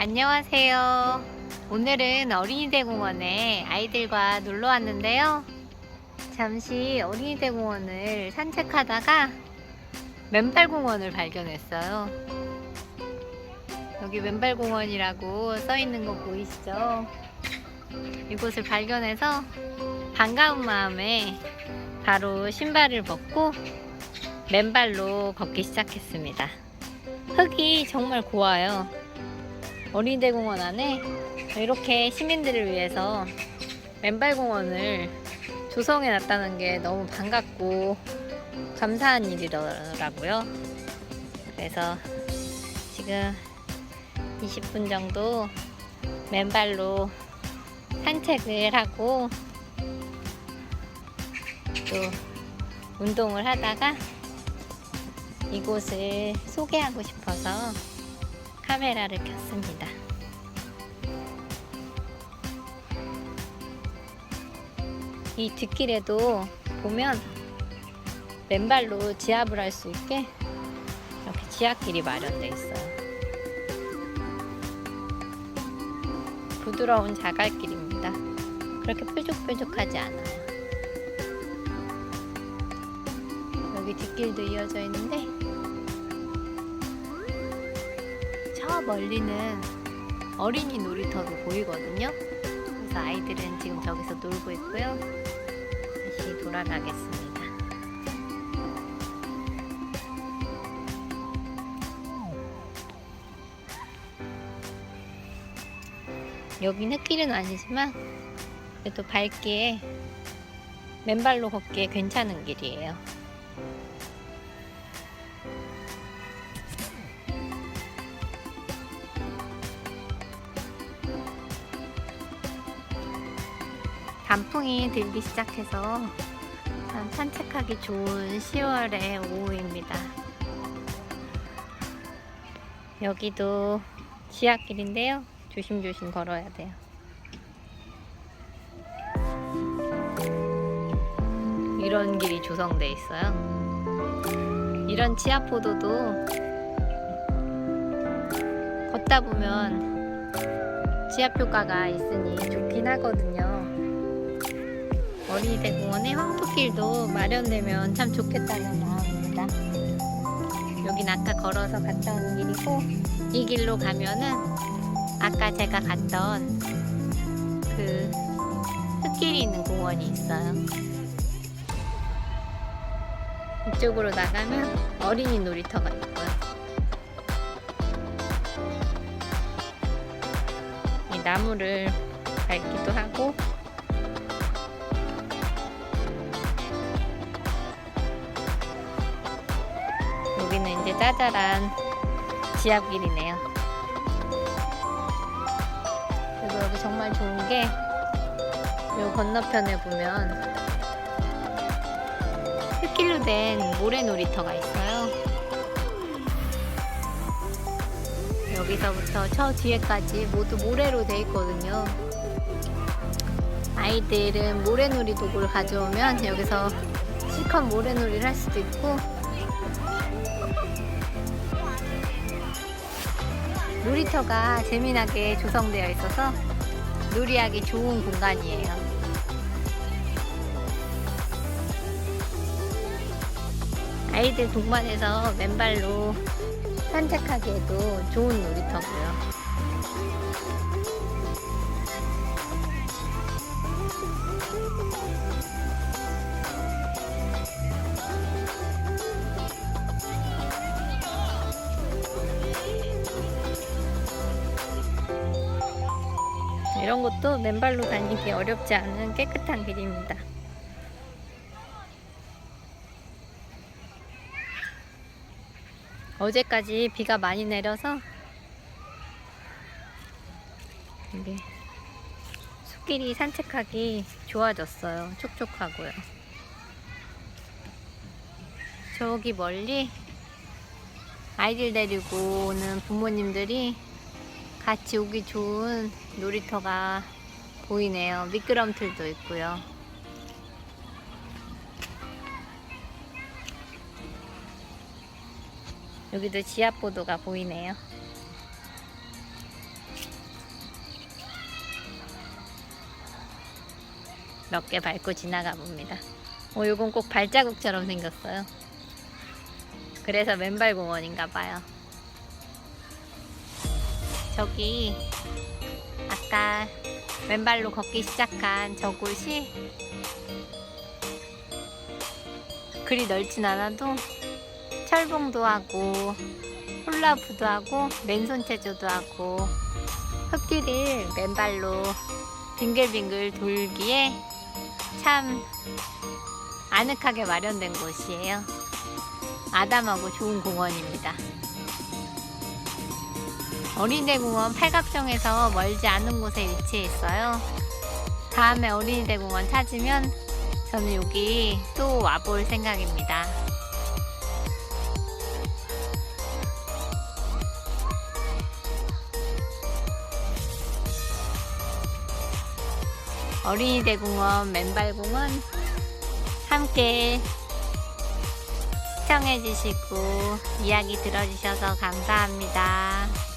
안녕하세요. 오늘은 어린이대공원에 아이들과 놀러 왔는데요. 잠시 어린이대공원을 산책하다가 맨발공원을 발견했어요. 여기 맨발공원이라고 써 있는 거 보이시죠? 이곳을 발견해서 반가운 마음에 바로 신발을 벗고 맨발로 걷기 시작했습니다. 흙이 정말 고와요. 어린이대공원 안에 이렇게 시민들을 위해서 맨발공원을 조성해 놨다는 게 너무 반갑고 감사한 일이더라고요. 그래서 지금 20분 정도 맨발로 산책을 하고 또 운동을 하다가 이곳을 소개하고 싶어서 카메라를 켰습니다. 이 뒷길에도 보면 맨발로 지압을 할 수 있게 이렇게 지압길이 마련되어 있어요. 부드러운 자갈길입니다. 그렇게 뾰족뾰족하지 않아요. 여기 뒷길도 이어져 있는데 저 멀리는 어린이 놀이터도 보이거든요. 그래서 아이들은 지금 저기서 놀고 있고요. 다시 돌아가겠습니다. 여긴 흙길은 아니지만 그래도 밟기에 맨발로 걷기에 괜찮은 길이에요. 단풍이 들기 시작해서 참 산책하기 좋은 10월의 오후입니다. 여기도 지하길인데요. 조심조심 걸어야 돼요. 이런 길이 조성돼 있어요. 이런 지하포도도 걷다 보면 효과가 있으니 좋긴 하거든요. 어린이대공원에 황토길도 마련되면 참 좋겠다는 마음입니다. 여긴 아까 걸어서 갔다 온 길이고 이 길로 가면은 아까 제가 갔던 그 흙길이 있는 공원이 있어요. 이쪽으로 나가면 어린이 놀이터가 있고요. 이 나무를 밟기도 하고 여기는 이제 짜잘한 지압길이네요. 그리고 여기 정말 좋은 게요 건너편에 보면 흙길로 된 모래 놀이터가 있어요. 여기서부터 저 뒤에까지 모두 모래로 돼 있거든요. 아이들은 모래놀이 도구를 가져오면 여기서 실컷 모래놀이를 할 수도 있고 놀이터가 재미나게 조성되어 있어서 놀이하기 좋은 공간이에요. 아이들 동반해서 맨발로 산책하기에도 좋은 놀이터고요. 이런 것도 맨발로 다니기 어렵지 않은 깨끗한 길입니다. 어제까지 비가 많이 내려서 이게 숲길이 산책하기 좋아졌어요. 촉촉하고요. 저기 멀리 아이들 데리고 오는 부모님들이 같이 오기 좋은 놀이터가 보이네요. 미끄럼틀도 있고요. 여기도 지하보도가 보이네요. 몇 개 밟고 지나가 봅니다. 어, 요건 꼭 발자국처럼 생겼어요. 그래서 맨발 공원인가 봐요. 저기 아까 맨발로 걷기 시작한 저 곳이 그리 넓진 않아도 철봉도 하고 홀라부도 하고 맨손 체조도 하고 흙길을 맨발로 빙글빙글 돌기에 참 아늑하게 마련된 곳이에요. 아담하고 좋은 공원입니다. 어린이대공원 팔각정에서 멀지 않은 곳에 위치해 있어요. 다음에 어린이대공원 찾으면 저는 여기 또 와볼 생각입니다. 어린이대공원 맨발공원 함께 시청해주시고 이야기 들어주셔서 감사합니다.